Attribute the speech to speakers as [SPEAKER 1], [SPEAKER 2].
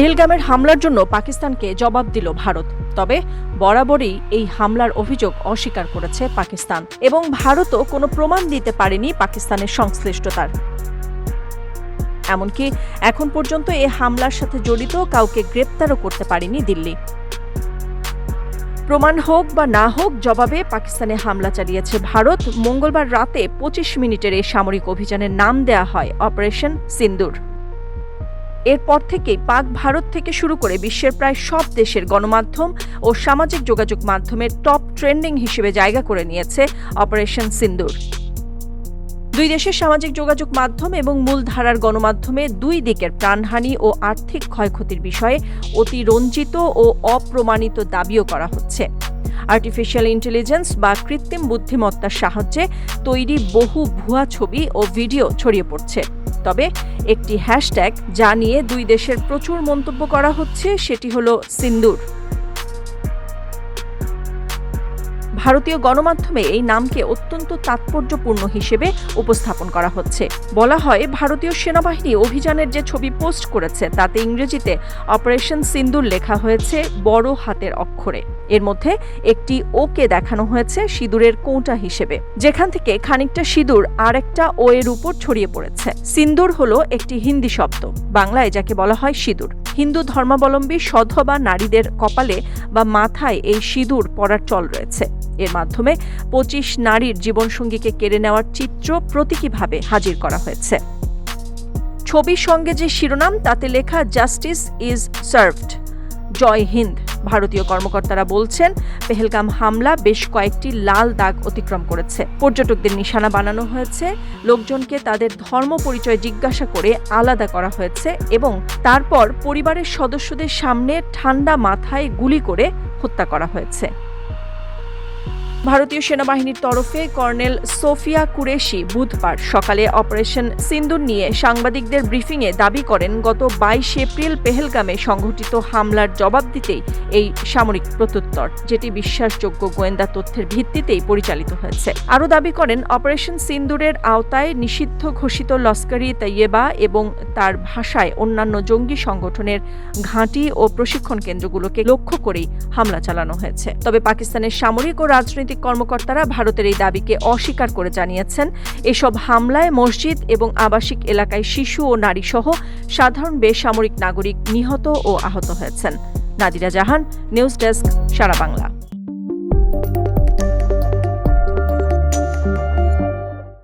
[SPEAKER 1] পেহেলগামের হামলার জন্য পাকিস্তানকে জবাব দিল ভারত। তবে বরাবরই এই হামলার অভিযোগ অস্বীকার করেছে পাকিস্তান এবং ভারতও কোনো প্রমাণ দিতে পারেনি পাকিস্তানের সংশ্লিষ্টতার। এমনকি এখন পর্যন্ত এই হামলার সাথে জড়িত কাউকে গ্রেপ্তারও করতে পারেনি দিল্লি। প্রমাণ হোক বা না হোক জবাবে পাকিস্তানে হামলা চালিয়েছে ভারত। মঙ্গলবার রাতে পঁচিশ মিনিটের এই সামরিক অভিযানের নাম দেয়া হয় অপারেশন সিন্দুর। এরপর থেকেই পাক ভারত থেকে শুরু করে বিশ্বের প্রায় সব দেশের গণমাধ্যম ও সামাজিক যোগাযোগ মাধ্যমের টপ ট্রেন্ডিং হিসেবে জায়গা করে নিয়েছে অপারেশন সিন্দুর। দুই দেশের সামাজিক যোগাযোগ মাধ্যম এবং মূলধারার গণমাধ্যমে দুই দিকের প্রাণহানি ও আর্থিক ক্ষয়ক্ষতির বিষয়ে অতি রঞ্জিত ও অপ্রমাণিত দাবিও করা হচ্ছে। আর্টিফিশিয়াল ইন্টেলিজেন্স বা কৃত্রিম বুদ্ধিমত্তার সাহায্যে তৈরি বহু ভুয়া ছবি ও ভিডিও ছড়িয়ে পড়ছে। তবে একটি হ্যাশট্যাগ যা নিয়ে দুই দেশের প্রচুর মন্তব্য করা হচ্ছে সেটি হলো সিন্দুর। ভারতীয় গণমাধ্যমে এই নামকে অত্যন্ত তাৎপর্যপূর্ণ হিসেবে উপস্থাপন করা হচ্ছে। বলা হয়, ভারতীয় সেনাবাহিনী অভিযানের যে ছবি পোস্ট করেছে, তাতে ইংরেজিতে অপারেশন সিন্দুর লেখা হয়েছে বড় হাতের অক্ষরে। এর মধ্যে একটি ওকে দেখানো হয়েছে সিঁদুরের কৌটা হিসেবে, যেখান থেকে খানিকটা সিঁদুর আর একটা ও এর উপর ছড়িয়ে পড়েছে। সিন্দুর হলো একটি হিন্দি শব্দ, বাংলায় যাকে বলা হয় সিঁদুর। হিন্দু ধর্মাবলম্বী সধবা নারীদের কপালে বা মাথায় এই সিঁদুর পরার চল রয়েছে। এর মাধ্যমে পঁচিশ নারীর জীবনসঙ্গীকে কেড়ে নেওয়ার চিত্র প্রতীকীভাবে হাজির করা হয়েছে। ছবির সঙ্গে যে শিরোনাম, তাতে লেখা, justice is served. Jai Hind, ভারতীয় কর্মকর্তারা বলছেন, পেহেলগাম হামলা বেশ কয়েকটি লাল দাগ অতিক্রম করেছে। পর্যটকদের নিশানা বানানো হয়েছে, লোকজনকে তাদের ধর্ম পরিচয় জিজ্ঞাসা করে আলাদা করা হয়েছে এবং তারপর পরিবারের সদস্যদের সামনে ঠান্ডা মাথায় গুলি করে হত্যা করা হয়েছে। ভারতীয় সেনাবাহিনীর তরফে কর্নেল সোফিয়া কুরেশি বুধবার সকালে অপারেশন সিন্দুর নিয়ে সাংবাদিকদের ব্রিফিংয়ে দাবি করেন, গত বাইশ এপ্রিল পেহেলগামে সংঘটিত হামলার জবাব দিতেই এই সামরিক প্রত্যুত্তর, যেটি বিশ্বাসযোগ্য গোয়েন্দা তথ্যের ভিত্তিতেই পরিচালিত হয়েছে। আরও দাবি করেন, অপারেশন সিন্দুরের আওতায় নিষিদ্ধ ঘোষিত লস্করি তৈয়েবা এবং তার ভাষায় অন্যান্য জঙ্গি সংগঠনের ঘাঁটি ও প্রশিক্ষণ কেন্দ্রগুলোকে লক্ষ্য করেই হামলা চালানো হয়েছে। তবে পাকিস্তানের সামরিক ও রাজনৈতিক কর্মকর্তারা ভারতের এই দাবিকে অস্বীকার করে জানিয়েছেন। এসব হামলায় মসজিদ এবং আবাসিক এলাকায় শিশু ও নারীসহ সাধারণ বেসামরিক নাগরিক নিহত ও আহত হয়েছেন। Nadira Jahan, news desk, Sara Bangla.